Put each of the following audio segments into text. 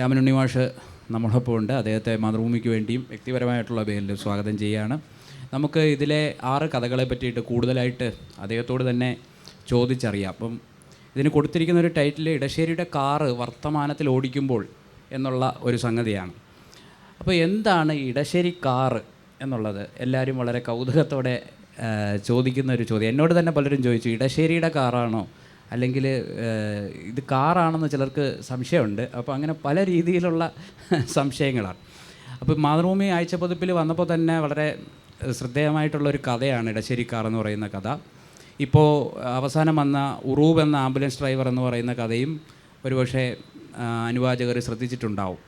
രാമനുണ്ണി മാഷ് നമ്മളൊപ്പം ഉണ്ട്. അദ്ദേഹത്തെ മാതൃഭൂമിക്ക് വേണ്ടിയും വ്യക്തിപരമായിട്ടുള്ള പേരിൽ സ്വാഗതം ചെയ്യുകയാണ് നമുക്ക് ഇതിലെ ആറ് കഥകളെ പറ്റിയിട്ട് കൂടുതലായിട്ട് അദ്ദേഹത്തോട് തന്നെ ചോദിച്ചറിയാം. അപ്പം ഇതിന് കൊടുത്തിരിക്കുന്ന ഒരു ടൈറ്റിൽ ഇടശ്ശേരിയുടെ കാറ് വർത്തമാനത്തിൽ ഓടിക്കുമ്പോൾ എന്നുള്ള ഒരു സംഗതിയാണ്. അപ്പോൾ എന്താണ് ഇടശ്ശേരി കാറ് എന്നുള്ളത്? എല്ലാവരും വളരെ കൗതുകത്തോടെ ചോദിക്കുന്ന ഒരു ചോദ്യം. എന്നോട് തന്നെ പലരും ചോദിച്ചു ഇടശ്ശേരിയുടെ കാറാണോ അല്ലെങ്കിൽ ഇത് കാറാണെന്ന് ചിലർക്ക് സംശയമുണ്ട്. അപ്പോൾ അങ്ങനെ പല രീതിയിലുള്ള സംശയങ്ങളാണ്. അപ്പോൾ മാതൃഭൂമി ആഴ്ചപ്പതിപ്പിൽ വന്നപ്പോൾ തന്നെ വളരെ ശ്രദ്ധേയമായിട്ടുള്ള ഒരു കഥയാണ് ഇടശ്ശേരി കാർ എന്ന് പറയുന്ന കഥ. ഇപ്പോൾ അവസാനം വന്ന ഉറൂബ് എന്ന ആംബുലൻസ് ഡ്രൈവർ എന്ന് പറയുന്ന കഥയും ഒരുപക്ഷെ അനുവാചകർ ശ്രദ്ധിച്ചിട്ടുണ്ടാവും.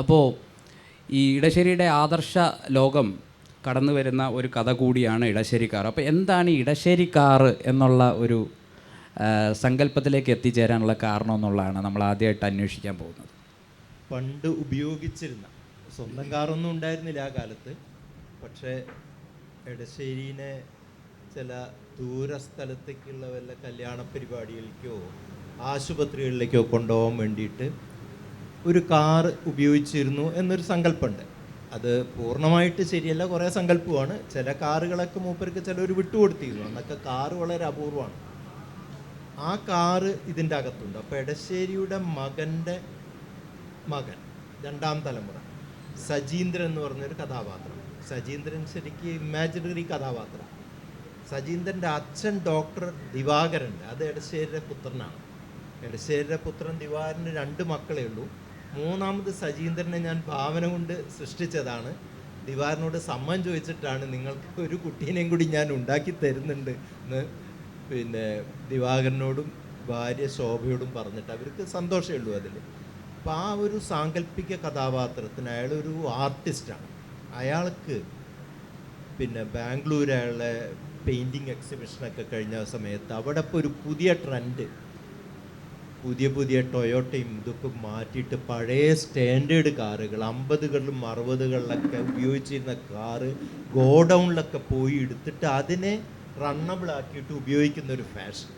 അപ്പോൾ ഈ ഇടശ്ശേരിയുടെ ആദർശ ലോകം കടന്നു വരുന്ന ഒരു കഥ കൂടിയാണ് ഇടശ്ശേരിക്കാർ അപ്പോൾ എന്താണ് ഈ ഇടശ്ശേരിക്കാർ എന്നുള്ള ഒരു സങ്കല്പത്തിലേക്ക് എത്തിച്ചേരാനുള്ള കാരണം എന്നുള്ളതാണ് നമ്മൾ ആദ്യമായിട്ട് അന്വേഷിക്കാൻ പോകുന്നത്. പണ്ട് ഉപയോഗിച്ചിരുന്ന സ്വന്തം കാറൊന്നും ഉണ്ടായിരുന്നില്ല ആ കാലത്ത്. പക്ഷേ എടശ്ശേരിനെ ചില ദൂര സ്ഥലത്തേക്കുള്ള വല്ല കല്യാണ പരിപാടികൾക്കോ ആശുപത്രികളിലേക്കോ കൊണ്ടുപോകാൻ വേണ്ടിയിട്ട് ഒരു കാർ ഉപയോഗിച്ചിരുന്നു എന്നൊരു സങ്കല്പമുണ്ട്. അത് പൂർണമായിട്ട് ശരിയല്ല കുറേ സങ്കല്പമാണ് ചില കാറുകളൊക്കെ മൂപ്പർക്ക് ചിലർ വിട്ടുകൊടുത്തിരുന്നു. അന്നൊക്കെ കാറ് വളരെ അപൂർവമാണ്. ആ കാറ് ഇതിന്റെ അകത്തുണ്ട്. അപ്പോൾ എടശ്ശേരിയുടെ മകന്റെ മകൻ രണ്ടാം തലമുറ സജീന്ദ്രൻ എന്ന് പറഞ്ഞൊരു കഥാപാത്രം. സജീന്ദ്രൻ ശരിക്ക് ഇമാജിനറി കഥാപാത്രം. സജീന്ദ്രന്റെ അച്ഛൻ ഡോക്ടർ ദിവാകരൻ അത് എടശ്ശേരിയുടെ പുത്രനാണ്. എടശ്ശേരിയുടെ പുത്രൻ ദിവാകരന് രണ്ട് മക്കളേ ഉള്ളൂ. മൂന്നാമത് സജീന്ദ്രനെ ഞാൻ ഭാവന കൊണ്ട് സൃഷ്ടിച്ചതാണ്. ദിവാറിനോട് സമ്മൻ ചോദിച്ചിട്ടാണ് നിങ്ങൾക്ക് ഒരു കുട്ടീനെയും കൂടി ഞാൻ ഉണ്ടാക്കി തരുന്നുണ്ട് എന്ന് പിന്നെ ദിവാകരനോടും ഭാര്യ ശോഭയോടും പറഞ്ഞിട്ട് അവർക്ക് സന്തോഷമേ ഉള്ളൂ അതിൽ. അപ്പോൾ ആ ഒരു സാങ്കല്പിക കഥാപാത്രത്തിന് അയാളൊരു ആർട്ടിസ്റ്റാണ്. അയാൾക്ക് പിന്നെ ബാംഗ്ലൂർ അയാളെ പെയിന്റിങ് എക്സിബിഷനൊക്കെ കഴിഞ്ഞ സമയത്ത് അവിടെ ഇപ്പോൾ ഒരു പുതിയ ട്രെൻഡ് പുതിയ പുതിയ ടൊയോട്ടയും ഇതൊക്കെ മാറ്റിയിട്ട് പഴയ സ്റ്റാൻഡേർഡ് കാറുകൾ അമ്പതുകളിലും അറുപതുകളിലൊക്കെ ഉപയോഗിച്ചിരുന്ന കാറ് ഗോഡൗണിലൊക്കെ പോയി എടുത്തിട്ട് അതിനെ റണ്ണബിൾ ആക്കിയിട്ട് ഉപയോഗിക്കുന്ന ഒരു ഫാഷൻ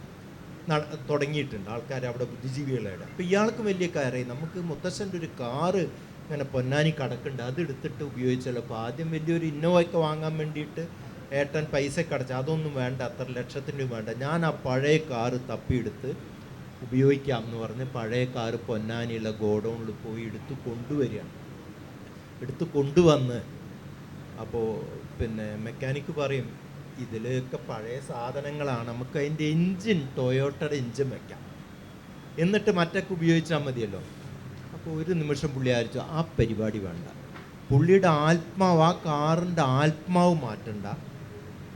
തുടങ്ങിയിട്ടുണ്ട്. ആൾക്കാർ അവിടെ ബുദ്ധിജീവികളായിട്ട്. അപ്പോൾ ഇയാൾക്ക് വലിയ കാര്യം നമുക്ക് മുത്തശ്ശന്റെ ഒരു കാറ് ഇങ്ങനെ പൊന്നാനി കടക്കുന്നുണ്ട് അതെടുത്തിട്ട് ഉപയോഗിച്ചല്ലോ. ഉപയോഗിച്ചാലോ അപ്പോൾ ആദ്യം വലിയൊരു ഇന്നോവയൊക്കെ വാങ്ങാൻ വേണ്ടിയിട്ട് ഏട്ടൻ പൈസ കടച്ചു. അതൊന്നും വേണ്ട. അത്ര ലക്ഷത്തിന്റെ വേണ്ട. ഞാൻ ആ പഴയ കാറ് തപ്പിയെടുത്ത് ഉപയോഗിക്കാം എന്ന് പറഞ്ഞ് പഴയ കാറ് പൊന്നാനിയുള്ള ഗോഡൗണിൽ പോയി എടുത്ത് കൊണ്ടുവരികയാണ്. എടുത്ത് കൊണ്ടുവന്ന് അപ്പോൾ പിന്നെ മെക്കാനിക്ക് പറയും ഇതിലൊക്കെ പഴയ സാധനങ്ങളാണ്. നമുക്ക് അതിന്റെ എൻജിൻ ടൊയോട്ടയുടെ എൻജിൻ വെക്കാം. എന്നിട്ട് മറ്റൊക്കെ ഉപയോഗിച്ചാൽ മതിയല്ലോ. അപ്പോൾ ഒരു നിമിഷം പുള്ളി ആയിരിച്ചു ആ പരിപാടി വേണ്ട. പുള്ളിയുടെ ആത്മാവ് ആ കാറിന്റെ ആത്മാവ് മാറ്റണ്ട.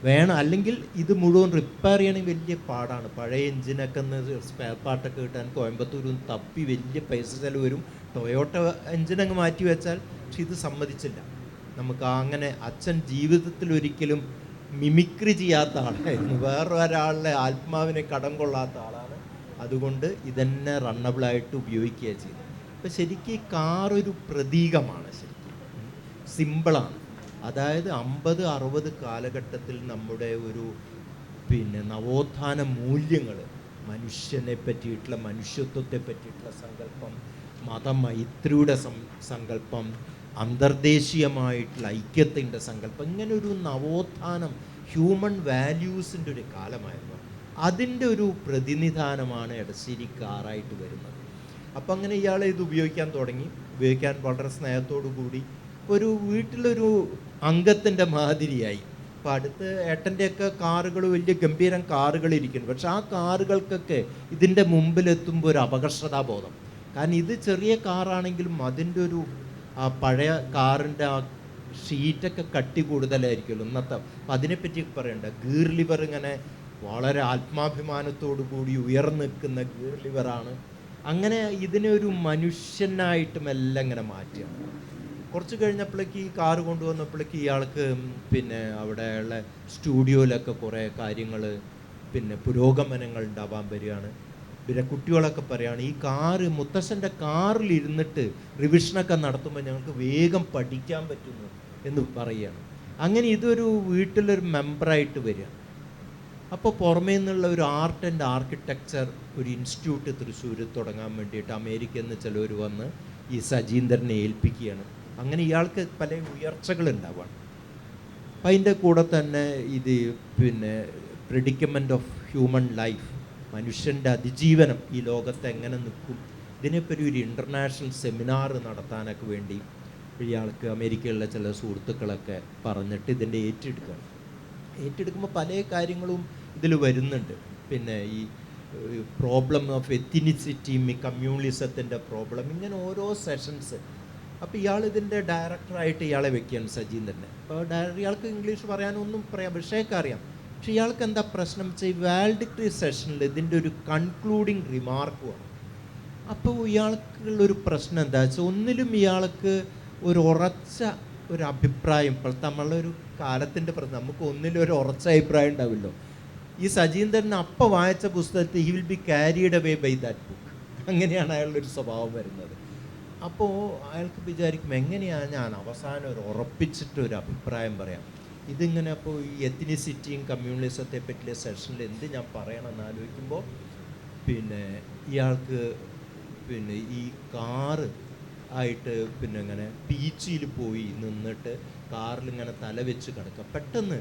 വേണം അല്ലെങ്കിൽ ഇത് മുഴുവൻ റിപ്പയർ ചെയ്യണമെങ്കിൽ വലിയ പാടാണ്. പഴയ എഞ്ചിനൊക്കെ ഒന്ന് സ്പെയർ പാർട്ടൊക്കെ കിട്ടാൻ കോയമ്പത്തൂരും തപ്പി വലിയ പൈസ ചിലവ് വരും. ടൊയോട്ട എഞ്ചിനങ്ങ് മാറ്റി വെച്ചാൽ പക്ഷെ ഇത് സമ്മതിച്ചില്ല. നമുക്ക് അങ്ങനെ അച്ഛൻ ജീവിതത്തിൽ ഒരിക്കലും മിമിക്രി ചെയ്യാത്ത ആളായിരുന്നു വേറെ ഒരാളുടെ ആത്മാവിനെ കടം കൊള്ളാത്ത ആളാണ്. അതുകൊണ്ട് ഇതന്നെ റണ്ണബിളായിട്ട് ഉപയോഗിക്കുക ചെയ്തു അപ്പം ശരിക്കും ഒരു പ്രതീകമാണ് ശരിക്കും. സിമ്പിളാണ് അതായത് അമ്പത് അറുപത് കാലഘട്ടത്തിൽ നമ്മുടെ ഒരു പിന്നെ നവോത്ഥാന മൂല്യങ്ങൾ മനുഷ്യനെ പറ്റിയിട്ടുള്ള മനുഷ്യത്വത്തെ പറ്റിയിട്ടുള്ള സങ്കല്പം മതമൈത്രിയുടെ സം സങ്കല്പം അന്തർദേശീയമായിട്ടുള്ള ഐക്യത്തിന്റെ സങ്കല്പം. ഇങ്ങനെ ഒരു നവോത്ഥാനം ഹ്യൂമൻ വാല്യൂസിന്റെ ഒരു കാലമായിരുന്നു. അതിന്റെ ഒരു പ്രതിനിധാനമാണ് എടശ്ശേരി കാറായിട്ട് വരുന്നത്. അപ്പം അങ്ങനെ ഇയാൾ ഇത് ഉപയോഗിക്കാൻ തുടങ്ങി. ഉപയോഗിക്കാൻ വളരെ സ്നേഹത്തോടു കൂടി ഒരു വീട്ടിലൊരു അംഗത്തിന്റെ മാതിരിയായി. അപ്പം അടുത്ത് ഏട്ടന്റെയൊക്കെ കാറുകൾ വലിയ ഗംഭീരം കാറുകൾ ഇരിക്കുന്നു. പക്ഷെ ആ കാറുകൾക്കൊക്കെ ഇതിന്റെ മുമ്പിലെത്തുമ്പോൾ ഒരു അപകർഷതാബോധം. കാരണം ഇത് ചെറിയ കാറാണെങ്കിലും അതിന്റെ ഒരു ആ പഴയ കാറിന്റെ ആ ഷീറ്റൊക്കെ കട്ടി കൂടുതലായിരിക്കുമല്ലോ ഇന്നത്തെ. അപ്പം അതിനെപ്പറ്റി പറയണ്ട. ഗീർ ലിവർ ഇങ്ങനെ വളരെ ആത്മാഭിമാനത്തോടു കൂടി ഉയർന്നു നിൽക്കുന്ന ഗീർ ലിവറാണ് അങ്ങനെ ഇതിനെ ഒരു മനുഷ്യനായിട്ട് മെല്ലെ ഇങ്ങനെ മാറ്റിയാണ് കുറച്ച് കഴിഞ്ഞപ്പോഴേക്ക് ഈ കാറ് കൊണ്ടുവന്നപ്പോഴേക്ക് ഇയാൾക്ക് പിന്നെ അവിടെയുള്ള സ്റ്റുഡിയോയിലൊക്കെ കുറേ കാര്യങ്ങൾ പിന്നെ പുരോഗമനങ്ങൾ ഉണ്ടാവാൻ വരികയാണ്. പിന്നെ കുട്ടികളൊക്കെ പറയുകയാണ് ഈ കാറ് മുത്തശ്ശന്റെ കാറിലിരുന്നിട്ട് റിവിഷനൊക്കെ നടത്തുമ്പോൾ ഞങ്ങൾക്ക് വേഗം പഠിക്കാൻ പറ്റുന്നു എന്ന് പറയുകയാണ് അങ്ങനെ ഇതൊരു വീട്ടിലൊരു മെമ്പറായിട്ട് വരിക. അപ്പോൾ പുറമേ നിന്നുള്ള ഒരു ആർട്ട് ആൻഡ് ആർക്കിടെക്ചർ ഒരു ഇൻസ്റ്റിറ്റ്യൂട്ട് തൃശ്ശൂർ തുടങ്ങാൻ വേണ്ടിയിട്ട് അമേരിക്കയിൽ നിന്ന് ചിലവർ വന്ന് ഈ സജീന്ദ്രനെ ഏൽപ്പിക്കുകയാണ്. അങ്ങനെ ഇയാൾക്ക് പല ഉയർച്ചകൾ ഉണ്ടാവുകയാണ് അപ്പം അതിന്റെ കൂടെ തന്നെ ഇത് പിന്നെ പ്രിഡിക്കമെന്റ് ഓഫ് ഹ്യൂമൻ ലൈഫ് മനുഷ്യന്റെ അതിജീവനം ഈ ലോകത്ത് എങ്ങനെ നിൽക്കും? ഇതിനെപ്പറ്റി ഒരു ഇന്റർനാഷണൽ സെമിനാർ നടത്താനൊക്കെ വേണ്ടി ഇയാൾക്ക് അമേരിക്കയിലുള്ള ചില സുഹൃത്തുക്കളൊക്കെ പറഞ്ഞിട്ട് ഇതിന്റെ ഏറ്റെടുക്കുകയാണ്. ഏറ്റെടുക്കുമ്പോൾ പല കാര്യങ്ങളും ഇതിൽ വരുന്നുണ്ട്. പിന്നെ ഈ പ്രോബ്ലം ഓഫ് എത്തിനിസിറ്റി കമ്മ്യൂണിസത്തിന്റെ പ്രോബ്ലം ഇങ്ങനെ ഓരോ സെഷൻസ് അപ്പോൾ ഇയാൾ ഇതിന്റെ ഡയറക്ടറായിട്ട് ഇയാളെ വെക്കുകയാണ് സജീന്ദ്രനെ. അപ്പോൾ ഡയറക്ടർ ഇയാൾക്ക് ഇംഗ്ലീഷ് പറയാനൊന്നും പറയാം വിഷയമൊക്കെ പക്ഷെ ഇയാൾക്ക് എന്താ പ്രശ്നം? വെച്ചാൽ ഈ വേൾഡ് വാൽഡിക്ടറി സെഷനിൽ ഇതിന്റെ ഒരു കൺക്ലൂഡിങ് റിമാർക്ക് വേണം അപ്പോൾ ഇയാൾക്കുള്ളൊരു പ്രശ്നം എന്താ? വെച്ചാൽ ഒന്നിലും ഇയാൾക്ക് ഒരു ഉറച്ച ഒരു അഭിപ്രായം ഇപ്പോഴത്തെ നമ്മളുടെ ഒരു കാലത്തിന്റെ പ്രശ്നം നമുക്ക് ഒന്നിലും ഒരു ഉറച്ച അഭിപ്രായം ഉണ്ടാവില്ലോ ഈ സജീന്ദ്രൻ അപ്പം വായിച്ച പുസ്തകത്തിൽ he will be carried away by that book അങ്ങനെയാണ് അയാളുടെ ഒരു സ്വഭാവം വരുന്നത്. അപ്പോൾ അയാൾക്ക് വിചാരിക്കും എങ്ങനെയാണ് ഞാൻ അവസാനം ഒരു ഉറപ്പിച്ചിട്ട് ഒരു അഭിപ്രായം പറയാം ഇതിങ്ങനെ അപ്പോൾ ഈ എത്തിനിസിറ്റിയും കമ്മ്യൂണിസത്തെ പറ്റിയ സെഷനിൽ എന്ത് ഞാൻ പറയണമെന്ന് ആലോചിക്കുമ്പോൾ പിന്നെ ഇയാൾക്ക് പിന്നെ ഈ കാറ് ആയിട്ട് പിന്നെ ഇങ്ങനെ ബീച്ചിൽ പോയി നിന്നിട്ട് കാറിൽ ഇങ്ങനെ തല വെച്ച് കിടക്കുക പെട്ടെന്ന്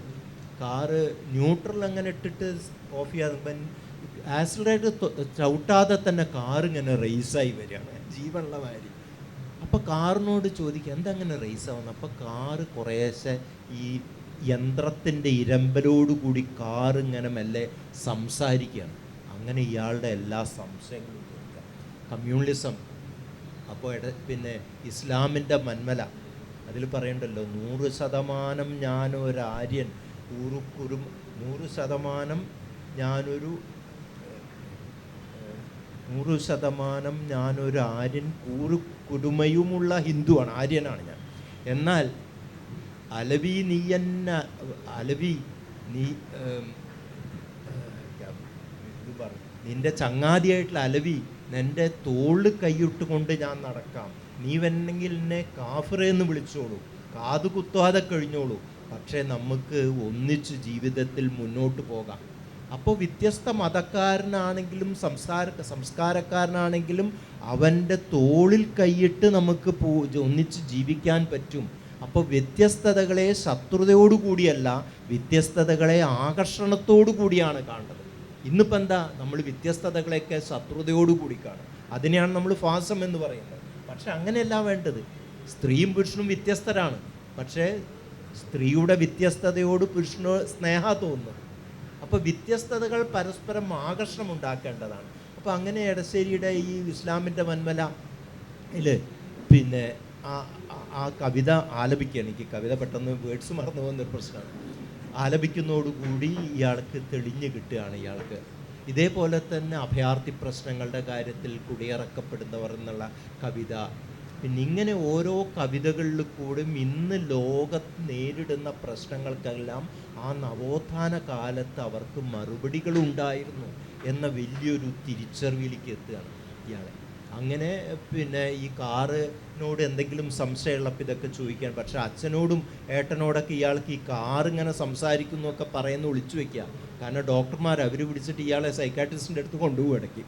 കാറ് ന്യൂട്രൽ അങ്ങനെ ഇട്ടിട്ട് ഓഫ് ചെയ്യാതെ ആക്സിലറേറ്റർ ചവിട്ടാതെ തന്നെ കാറ് ഇങ്ങനെ റേസായി വരികയാണ്. ജീവനുള്ള മാതിരി അപ്പോൾ കാറിനോട് ചോദിക്കുക എന്താ അങ്ങനെ റേസ് ആവുന്നത് അപ്പോൾ കാറ് കുറേശ്ശെ ഈ യന്ത്രത്തിന്റെ ഇരമ്പലോടുകൂടി കൂടി ഇങ്ങനെ മെല്ലെ സംസാരിക്കുകയാണ്. അങ്ങനെ ഇയാളുടെ എല്ലാ സംശയങ്ങളും തീർക്കുക. കമ്മ്യൂണിസം അപ്പോൾ പിന്നെ ഇസ്ലാമിന്റെ മന്മല. അതിൽ പറയണ്ടല്ലോ നൂറ് ശതമാനം ഞാനൊരു ആര്യൻ കൂറു കുറും നൂറ് ശതമാനം ഞാനൊരു നൂറ് ശതമാനം ഞാനൊരു ആര്യൻ കൂറു കുടുമയുമുള്ള ഹിന്ദുവാണ് ആര്യനാണ് ഞാൻ. എന്നാൽ അലവി നീ എന്ന അലവി നീ നിന്റെ ചങ്ങാതിയായിട്ടുള്ള അലവി നിന്റെ തോളിൽ കൈയിട്ട് കൊണ്ട് ഞാൻ നടക്കാം. നീ വേണമെങ്കിൽ എന്നെ കാഫറെ എന്ന് വിളിച്ചോളൂ. കാതു കുത്താതെ കഴിഞ്ഞോളൂ. പക്ഷേ നമുക്ക് ഒന്നിച്ച് ജീവിതത്തിൽ മുന്നോട്ട് പോകാം. അപ്പോൾ വ്യത്യസ്ത മതക്കാരനാണെങ്കിലും സംസ്കാര സംസ്കാരക്കാരനാണെങ്കിലും അവന്റെ തോളിൽ കൈയിട്ട് നമുക്ക് പോ ഒന്നിച്ച് ജീവിക്കാൻ പറ്റും. അപ്പോൾ വ്യത്യസ്തതകളെ ശത്രുതയോടു കൂടിയല്ല വ്യത്യസ്തതകളെ ആകർഷണത്തോടു കൂടിയാണ് കാണേണ്ടത് ഇന്നിപ്പോൾ എന്താ? നമ്മൾ വ്യത്യസ്തതകളെയൊക്കെ ശത്രുതയോടു കൂടി കാണും. അതിനെയാണ് നമ്മൾ ഫാസം എന്ന് പറയുന്നത്. പക്ഷെ അങ്ങനെയല്ല വേണ്ടത്. സ്ത്രീയും പുരുഷനും വ്യത്യസ്തരാണ്. പക്ഷേ സ്ത്രീയുടെ വ്യത്യസ്തതയോട് പുരുഷന് സ്നേഹ തോന്നുന്നു. അപ്പോൾ വ്യത്യസ്തതകൾ പരസ്പരം ആകർഷണം ഉണ്ടാക്കേണ്ടതാണ്. അപ്പോൾ അങ്ങനെ എടശ്ശേരിയുടെ ഈ ഇസ്ലാമിന്റെ മന്മല ഇല്ലേ? പിന്നെ ആ ആ- കവിത ആലപിക്കുകയാണ്. എനിക്ക് കവിത പെട്ടെന്ന് വേർഡ്സ് മറന്നു പോകുന്നൊരു പ്രശ്നമാണ്. ആലപിക്കുന്നതോടുകൂടി ഇയാൾക്ക് തെളിഞ്ഞു കിട്ടുകയാണ് ഇയാൾക്ക്. ഇതേപോലെ തന്നെ അഭയാർത്ഥി പ്രശ്നങ്ങളുടെ കാര്യത്തിൽ കുടിയിറക്കപ്പെടുന്നവർ എന്നുള്ള കവിത. പിന്നെ ഇങ്ങനെ ഓരോ കവിതകളിൽ കൂടും ഇന്ന് ലോകത്ത് നേരിടുന്ന പ്രശ്നങ്ങൾക്കെല്ലാം ആ നവോത്ഥാന കാലത്ത് അവർക്ക് മറുപടികളുണ്ടായിരുന്നു എന്ന വലിയൊരു തിരിച്ചറിവിലേക്ക് എത്തുകയാണ് ഇയാളെ. അങ്ങനെ പിന്നെ ഈ കാറിനോട് എന്തെങ്കിലും സംശയമുള്ളപ്പോൾ ഇതൊക്കെ ചോദിക്കാൻ പക്ഷെ അച്ഛനോടും ഏട്ടനോടൊക്കെ ഇയാൾക്ക് ഈ കാർ ഇങ്ങനെ സംസാരിക്കുന്നു ഒക്കെ പറയുന്ന ഒളിച്ചു വെക്കുക. കാരണം ഡോക്ടർമാർ അവർ പിടിച്ചിട്ട് ഇയാളെ സൈക്കാട്രിസ്റ്റിന്റെ അടുത്ത് കൊണ്ടുപോകും ഇടയ്ക്ക്.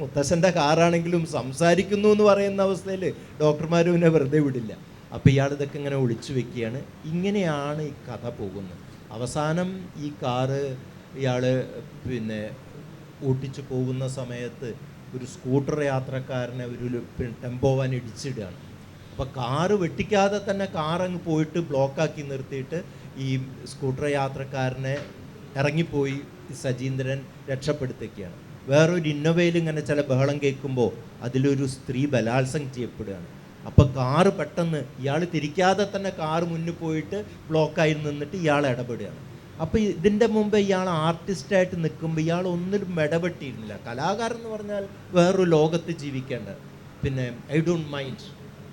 മുത്തശ്ശന്റെ കാറാണെങ്കിലും സംസാരിക്കുന്നു എന്ന് പറയുന്ന അവസ്ഥയിൽ ഡോക്ടർമാരും പിന്നെ വെറുതെ വിടില്ല. അപ്പോൾ ഇയാൾ ഇതൊക്കെ ഇങ്ങനെ ഒളിച്ചു വെക്കുകയാണ്. ഇങ്ങനെയാണ് ഈ കഥ പോകുന്നത്. അവസാനം ഈ കാറ് ഇയാൾ പിന്നെ ഓട്ടിച്ചു പോകുന്ന സമയത്ത് ഒരു സ്കൂട്ടർ യാത്രക്കാരനെ ഒരു ടെമ്പോ വാൻ ഇടിച്ചിടുകയാണ്. അപ്പോൾ കാറ് വെട്ടിക്കാതെ തന്നെ കാർ അങ്ങ് പോയിട്ട് ബ്ലോക്കാക്കി നിർത്തിയിട്ട് ഈ സ്കൂട്ടർ യാത്രക്കാരനെ ഇറങ്ങിപ്പോയി സജീന്ദ്രൻ രക്ഷപ്പെടുത്തുകയാണ് വേറൊരു ഇന്നോവയിൽ ഇങ്ങനെ ചില ബഹളം കേൾക്കുമ്പോൾ അതിലൊരു സ്ത്രീ ബലാത്സംഗം ചെയ്യപ്പെടുകയാണ്. അപ്പോൾ കാറ് പെട്ടെന്ന് ഇയാൾ തിരിക്കാതെ തന്നെ കാറ് മുന്നിൽ പോയിട്ട് ബ്ലോക്കായി നിന്നിട്ട് ഇയാൾ ഇടപെടുകയാണ്. അപ്പോൾ ഇതിന്റെ മുമ്പ് ഇയാൾ ആർട്ടിസ്റ്റായിട്ട് നിൽക്കുമ്പോൾ ഇയാൾ ഒന്നിലും ഇടപെട്ടിരുന്നില്ല. കലാകാരൻ എന്ന് പറഞ്ഞാൽ വേറൊരു ലോകത്ത് ജീവിക്കേണ്ട. പിന്നെ I don't mind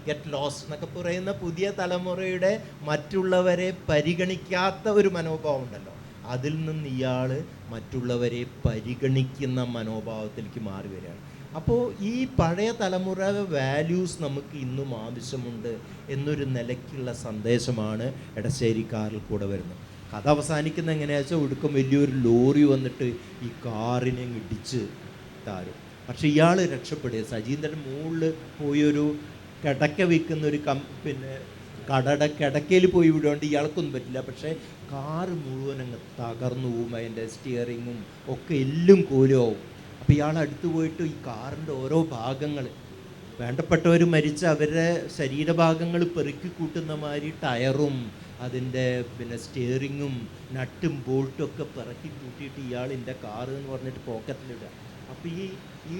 get lost എന്നൊക്കെ പറയുന്ന പുതിയ തലമുറയുടെ മറ്റുള്ളവരെ പരിഗണിക്കാത്ത ഒരു മനോഭാവം ഉണ്ടല്ലോ. അതിൽ നിന്ന് ഇയാൾ മറ്റുള്ളവരെ പരിഗണിക്കുന്ന മനോഭാവത്തിലേക്ക് മാറി വരികയാണ്. അപ്പോൾ ഈ പഴയ തലമുറ വാല്യൂസ് നമുക്ക് ഇന്നും ആവശ്യമുണ്ട് എന്നൊരു നിലയ്ക്കുള്ള സന്ദേശമാണ് എടശ്ശേരിക്കാരിൽ കൂടെ വരുന്നത്. കഥ അവസാനിക്കുന്ന എങ്ങനെയാ വെച്ചാൽ ഒടുക്കം വലിയൊരു ലോറി വന്നിട്ട് ഈ കാറിനെ ഇടിച്ച് താരും. പക്ഷേ ഇയാൾ രക്ഷപ്പെടുക സജീന്ദ്രൻ മുകളിൽ പോയൊരു കിടക്ക വിൽക്കുന്ന ഒരു കം പിന്നെ കടട കിടക്കയിൽ പോയി വിടുകൊണ്ട് ഇയാൾക്കൊന്നും പറ്റില്ല. പക്ഷേ കാറ് മുഴുവൻ അങ്ങ് തകർന്നു പോവും അതിന്റെ സ്റ്റിയറിങ്ങും ഒക്കെ എല്ലും കോലുമാവും. അപ്പോൾ ഇയാൾ അടുത്ത് പോയിട്ട് ഈ കാറിന്റെ ഓരോ ഭാഗങ്ങൾ വേണ്ടപ്പെട്ടവർ മരിച്ച അവരുടെ ശരീരഭാഗങ്ങൾ പെറുക്കി കൂട്ടുന്ന മാതിരി ടയറും അതിന്റെ പിന്നെ സ്റ്റിയറിങ്ങും നട്ടും ബോൾട്ടും ഒക്കെ പിറക്കി കൂട്ടിയിട്ട് ഇയാൾ എന്റെ കാറ് എന്ന് പറഞ്ഞിട്ട് പോക്കറ്റിലിടുക അപ്പോൾ ഈ ഈ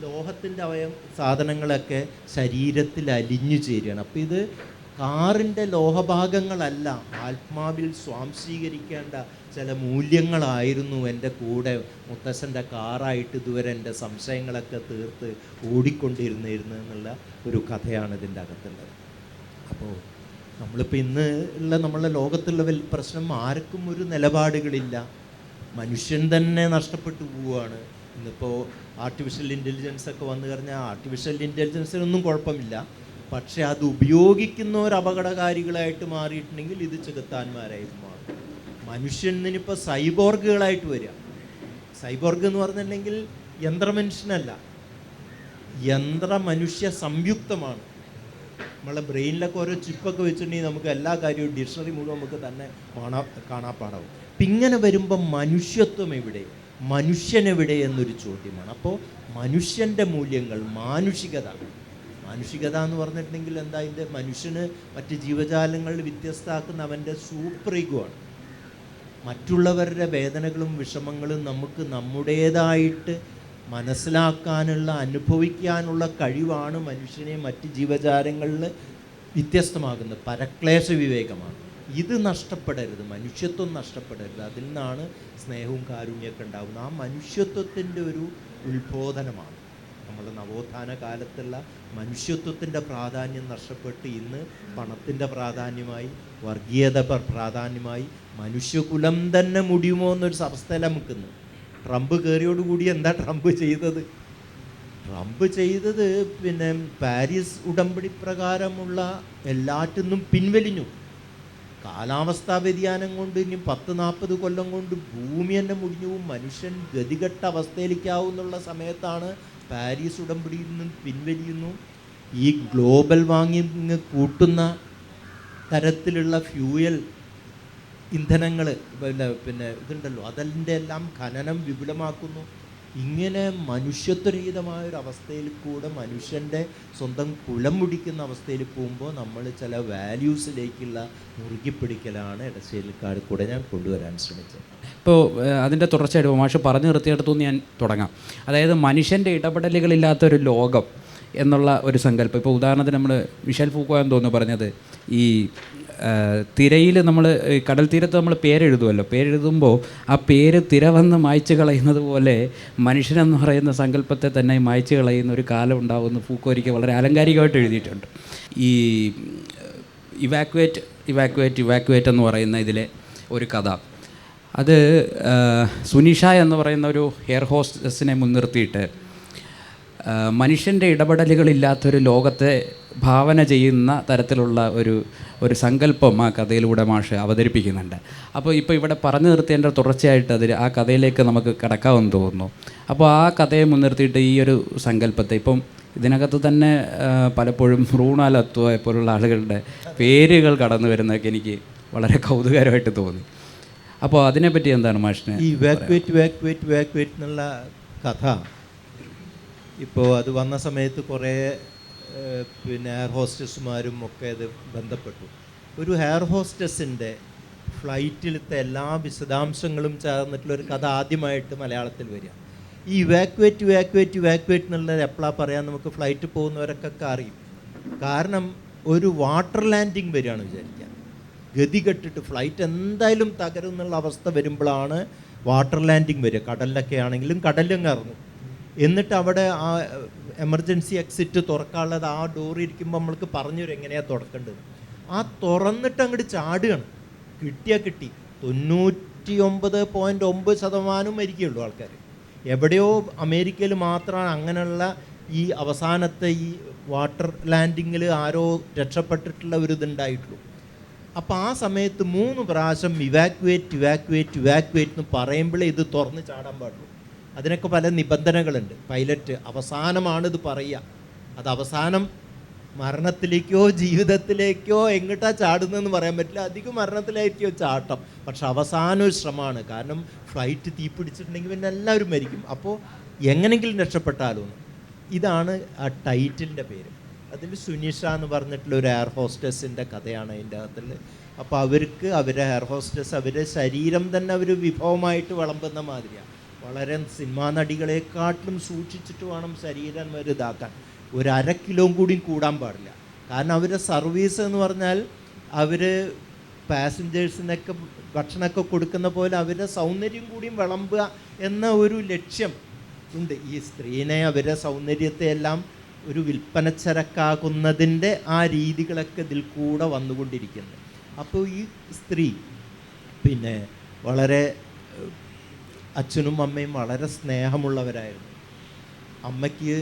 ലോഹത്തിന്റെ അവയം സാധനങ്ങളൊക്കെ ശരീരത്തിൽ അലിഞ്ഞു ചേരുകയാണ്. അപ്പോൾ ഇത് കാറിന്റെ ലോഹഭാഗങ്ങളല്ല ആത്മാവിൽ സ്വാംശീകരിക്കേണ്ട ചില മൂല്യങ്ങളായിരുന്നു എന്റെ കൂടെ മുത്തശ്ശന്റെ കാറായിട്ട് ഇതുവരെ എന്റെ സംശയങ്ങളൊക്കെ തീർത്ത് ഓടിക്കൊണ്ടിരുന്നിരുന്നു എന്നുള്ള ഒരു കഥയാണ് ഇതിന്റെ അകത്തുള്ളത്. അപ്പോൾ നമ്മളിപ്പോൾ ഇന്ന് ഉള്ള നമ്മളെ ലോകത്തുള്ള വലിയ പ്രശ്നം ആർക്കും ഒരു നിലപാടുകളില്ല. മനുഷ്യൻ തന്നെ നഷ്ടപ്പെട്ടു പോവുകയാണ്. ഇന്നിപ്പോൾ ആർട്ടിഫിഷ്യൽ ഇന്റലിജൻസ് ഒക്കെ വന്നു കഴിഞ്ഞാൽ ആർട്ടിഫിഷ്യൽ ഇന്റലിജൻസിനൊന്നും കുഴപ്പമില്ല. പക്ഷെ അത് ഉപയോഗിക്കുന്ന ഒരു അപകടകാരികളായിട്ട് മാറിയിട്ടുണ്ടെങ്കിൽ ഇത് ചെകുത്താന്മാരായി മാറും. മനുഷ്യനിപ്പോൾ സൈബോർഗുകളായിട്ട് വരിക. സൈബോർഗ് എന്ന് പറഞ്ഞിട്ടുണ്ടെങ്കിൽ യന്ത്രമനുഷ്യനല്ല യന്ത്ര മനുഷ്യ സംയുക്തമാണ്. നമ്മളെ ബ്രെയിനിലൊക്കെ ഓരോ ചിപ്പൊക്കെ വെച്ചിട്ടുണ്ടെങ്കിൽ നമുക്ക് എല്ലാ കാര്യവും ഡിക്ഷണറി മുഴുവൻ നമുക്ക് തന്നെ കാണാ കാണാപ്പാടാവും. അപ്പം ഇങ്ങനെ വരുമ്പോൾ മനുഷ്യത്വം എവിടെ? മനുഷ്യനെവിടെ എന്നൊരു ചോദ്യമാണ്. അപ്പോൾ മനുഷ്യന്റെ മൂല്യങ്ങൾ മാനുഷികത. മാനുഷികത എന്ന് പറഞ്ഞിട്ടുണ്ടെങ്കിൽ എന്താ ഇതിന്റെ മനുഷ്യന് മറ്റ് ജീവജാലങ്ങളിൽ വ്യത്യസ്തമാക്കുന്ന അവന്റെ സൂപ്പർ ഈഗോ ആണ്. മറ്റുള്ളവരുടെ വേദനകളും വിഷമങ്ങളും നമുക്ക് നമ്മുടേതായിട്ട് മനസ്സിലാക്കാനുള്ള അനുഭവിക്കാനുള്ള കഴിവാണ് മനുഷ്യനെ മറ്റ് ജീവജാലങ്ങളിൽ വ്യത്യസ്തമാകുന്നത്. പരക്ലേശ വിവേകമാണ്. ഇത് നഷ്ടപ്പെടരുത്. മനുഷ്യത്വം നഷ്ടപ്പെടരുത്. അതിൽ നിന്നാണ് സ്നേഹവും കാരുണ്യമൊക്കെ ഉണ്ടാകുന്നത് ആ മനുഷ്യത്വത്തിന്റെ ഒരു ഉത്ബോധനമാണ്. നമ്മുടെ നവോത്ഥാന കാലത്തുള്ള മനുഷ്യത്വത്തിന്റെ പ്രാധാന്യം നഷ്ടപ്പെട്ട് ഇന്ന് പണത്തിന്റെ പ്രാധാന്യമായി വർഗീയത പ്രാധാന്യമായി മനുഷ്യകുലം തന്നെ മുടിയുമോ എന്നൊരു അവസ്ഥയിൽ നമുക്കുന്നു ട്രംപ് കയറിയോടുകൂടി എന്താ ട്രംപ് ചെയ്തത്? ട്രംപ് ചെയ്തത് പിന്നെ പാരീസ് ഉടമ്പടി പ്രകാരമുള്ള എല്ലാറ്റിന്നും പിൻവലിഞ്ഞു. കാലാവസ്ഥാ വ്യതിയാനം കൊണ്ട് ഇനി പത്ത് നാൽപ്പത് കൊല്ലം കൊണ്ട് ഭൂമി തന്നെ മുടിഞ്ഞു. മനുഷ്യൻ ഗതികെട്ട അവസ്ഥയിലേക്കാവും എന്നുള്ള സമയത്താണ് പാരീസ് ഉടമ്പടിയിൽ നിന്നും പിൻവലിയുന്നു. ഈ ഗ്ലോബൽ വാങ്ങിങ് കൂട്ടുന്ന തരത്തിലുള്ള ഫ്യൂയൽ ഇന്ധനങ്ങൾ പിന്നെ പിന്നെ ഇതുണ്ടല്ലോ അതിന്റെ എല്ലാം ഖനനം വിപുലമാക്കുന്നു. ഇങ്ങനെ മനുഷ്യത്വരഹിതമായ ഒരു അവസ്ഥയിൽ കൂടെ മനുഷ്യന്റെ സ്വന്തം കുലം മുടിക്കുന്ന അവസ്ഥയിൽ പോകുമ്പോൾ നമ്മൾ ചില വാല്യൂസിലേക്കുള്ള മുറുകിപ്പിടിക്കലാണ് ഇടശ്ശേരിക്കാർ കൂടെ ഞാൻ കൊണ്ടുവരാൻ ശ്രമിച്ചത്. ഇപ്പോൾ അതിന്റെ തുടർച്ചയായിട്ട് മാഷ് പറഞ്ഞു നിർത്തിയെടുത്തുനിന്ന് ഞാൻ തുടങ്ങാം. അതായത് മനുഷ്യന്റെ ഇടപെടലുകളില്ലാത്തൊരു ലോകം എന്നുള്ള ഒരു സങ്കല്പം. ഇപ്പോൾ ഉദാഹരണത്തിന് നമ്മൾ മിഷൽ ഫൂക്കോ എന്ന് തോന്നുന്നു പറഞ്ഞത് ഈ തിരയിൽ നമ്മൾ കടൽ തീരത്ത് നമ്മൾ പേരെഴുതുമല്ലോ പേരെഴുതുമ്പോൾ ആ പേര് തിര വന്ന് മായ്ച്ചു കളയുന്നത് പോലെ മനുഷ്യനെന്ന് പറയുന്ന സങ്കല്പത്തെ തന്നെ മായ്ച്ചു കളയുന്ന ഒരു കാലം ഉണ്ടാവുമെന്ന് പൂക്കോരിക്ക് വളരെ ആലങ്കാരികമായിട്ട് എഴുതിയിട്ടുണ്ട്. ഈ ഇവാക്വേറ്റ് ഇവാക്വേറ്റ് ഇവാക്വേറ്റ് എന്ന് പറയുന്ന ഇതിലെ ഒരു കഥ. അത് സുനിഷ എന്ന് പറയുന്ന ഒരു എയർ ഹോസ്റ്റസിനെ മുൻനിർത്തിയിട്ട് മനുഷ്യന്റെ ഇടപെടലുകളില്ലാത്തൊരു ലോകത്തെ ഭാവന ചെയ്യുന്ന തരത്തിലുള്ള ഒരു ഒരു സങ്കല്പം ആ കഥയിലൂടെ മാഷ് അവതരിപ്പിക്കുന്നുണ്ട്. അപ്പോൾ ഇപ്പോൾ ഇവിടെ പറഞ്ഞു നിർത്തേണ്ട തുടർച്ചയായിട്ട് അതിൽ ആ കഥയിലേക്ക് നമുക്ക് കടക്കാമെന്ന് തോന്നുന്നു. അപ്പോൾ ആ കഥയെ മുൻനിർത്തിയിട്ട് ഈ ഒരു സങ്കല്പത്തെ ഇപ്പം ഇതിനകത്ത് തന്നെ പലപ്പോഴും റൂണാലത്വ പോലുള്ള ആളുകളുടെ പേരുകൾ കടന്നു വരുന്നതൊക്കെ എനിക്ക് വളരെ കൗതുകരമായിട്ട് തോന്നി. അപ്പോൾ അതിനെപ്പറ്റി എന്താണ് മാഷിന് ഈ വാക്വേറ്റ് വാക്വേറ്റ് വാക്വേറ്റ് എന്നുള്ള കഥ ഇപ്പോൾ അത് വന്ന സമയത്ത് കുറേ പിന്നെ എയർ ഹോസ്റ്റസ്മാരും ഒക്കെ ഇത് ബന്ധപ്പെട്ടു. ഒരു ഹെയർ ഹോസ്റ്റസിന്റെ ഫ്ലൈറ്റിലത്തെ എല്ലാ വിശദാംശങ്ങളും ചേർന്നിട്ടുള്ള ഒരു കഥ ആദ്യമായിട്ട് മലയാളത്തിൽ വരിക. ഈ വാക്വേറ്റ് വാക്വേറ്റ് വാക്വേറ്റ് എന്നുള്ളത് എപ്പോഴാണ് പറയാൻ നമുക്ക് ഫ്ലൈറ്റ് പോകുന്നവരൊക്കെ അറിയും. കാരണം ഒരു വാട്ടർ ലാൻഡിങ് വരികയാണ് വിചാരിക്കുക. ഗതി കെട്ടിട്ട് ഫ്ലൈറ്റ് എന്തായാലും തകരുന്നുള്ള അവസ്ഥ വരുമ്പോഴാണ് വാട്ടർ ലാൻഡിങ് വരിക. കടലിലൊക്കെ ആണെങ്കിലും കടലിലും ഇറങ്ങും എന്നിട്ട് അവിടെ ആ എമർജൻസി എക്സിറ്റ് തുറക്കാനുള്ളത് ആ ഡോർ ഇരിക്കുമ്പോൾ നമ്മൾക്ക് പറഞ്ഞു തരും എങ്ങനെയാണ് തുറക്കേണ്ടത്. ആ തുറന്നിട്ട് അങ്ങോട്ട് ചാടുകയാണ്. കിട്ടിയാൽ കിട്ടി. തൊണ്ണൂറ്റി ഒമ്പത് പോയിന്റ് ഒമ്പത് ശതമാനം മരിക്കുകയുള്ളൂ ആൾക്കാർ. എവിടെയോ അമേരിക്കയിൽ മാത്രമാണ് അങ്ങനെയുള്ള ഈ അവസാനത്തെ ഈ വാട്ടർ ലാൻഡിങ്ങിൽ ആരോ രക്ഷപ്പെട്ടിട്ടുള്ള ഒരു ഇതുണ്ടായിട്ടുള്ളൂ. അപ്പോൾ ആ സമയത്ത് മൂന്ന് പ്രാവശ്യം ഇവാക്വേറ്റ് ഇവാക്വേറ്റ് ഇവാക്വേറ്റ് എന്ന് പറയുമ്പോഴേ ഇത് തുറന്ന് ചാടാൻ പാടുള്ളൂ. അതിനൊക്കെ പല നിബന്ധനകളുണ്ട്. പൈലറ്റ് അവസാനമാണ് ഇത് പറയുക. അത് അവസാനം മരണത്തിലേക്കോ ജീവിതത്തിലേക്കോ എങ്ങോട്ടാ ചാടുന്നതെന്ന് പറയാൻ പറ്റില്ല. അധികം മരണത്തിലേക്കോ ചാട്ടം. പക്ഷെ അവസാന ഒരു ശ്രമമാണ്. കാരണം ഫ്ലൈറ്റ് തീ പിടിച്ചിട്ടുണ്ടെങ്കിൽ പിന്നെ എല്ലാവരും മരിക്കും. അപ്പോൾ എങ്ങനെങ്കിലും രക്ഷപ്പെട്ടാലോ ഇതാണ് ആ ടൈറ്റിലിന്റെ പേര്. അതിൽ സുനിഷ എന്ന് പറഞ്ഞിട്ടുള്ള ഒരു എയർ ഹോസ്റ്റസിന്റെ കഥയാണ് അതിന്റെ അകത്തിൽ. അപ്പോൾ അവർക്ക് അവരെ എയർ ഹോസ്റ്റസ് അവരെ ശരീരം തന്നെ അവർ വിഭവമായിട്ട് വിളമ്പുന്ന മാതിരിയാണ്. വളരെ സിനിമാ നടികളെക്കാട്ടിലും സൂക്ഷിച്ചിട്ട് വേണം ശരീരം അവർ ഇതാക്കാൻ ഒരു അര കിലോ കൂടിയും കൂടാൻ പാടില്ല. കാരണം അവരുടെ സർവീസ് എന്ന് പറഞ്ഞാൽ അവർ പാസഞ്ചേഴ്സിനൊക്കെ ഭക്ഷണമൊക്കെ കൊടുക്കുന്ന പോലെ അവരുടെ സൗന്ദര്യം കൂടിയും വിളമ്പുക എന്ന ഒരു ലക്ഷ്യം ഉണ്ട്. ഈ സ്ത്രീനെ അവരുടെ സൗന്ദര്യത്തെ എല്ലാം ഒരു വിൽപ്പനച്ചരക്കാകുന്നതിന്റെ ആ രീതികളൊക്കെ ഇതിൽ കൂടെ വന്നുകൊണ്ടിരിക്കുന്നത് അപ്പോൾ ഈ സ്ത്രീ പിന്നെ വളരെ അച്ഛനും അമ്മയും വളരെ സ്നേഹമുള്ളവരായിരുന്നു. അമ്മയ്ക്ക്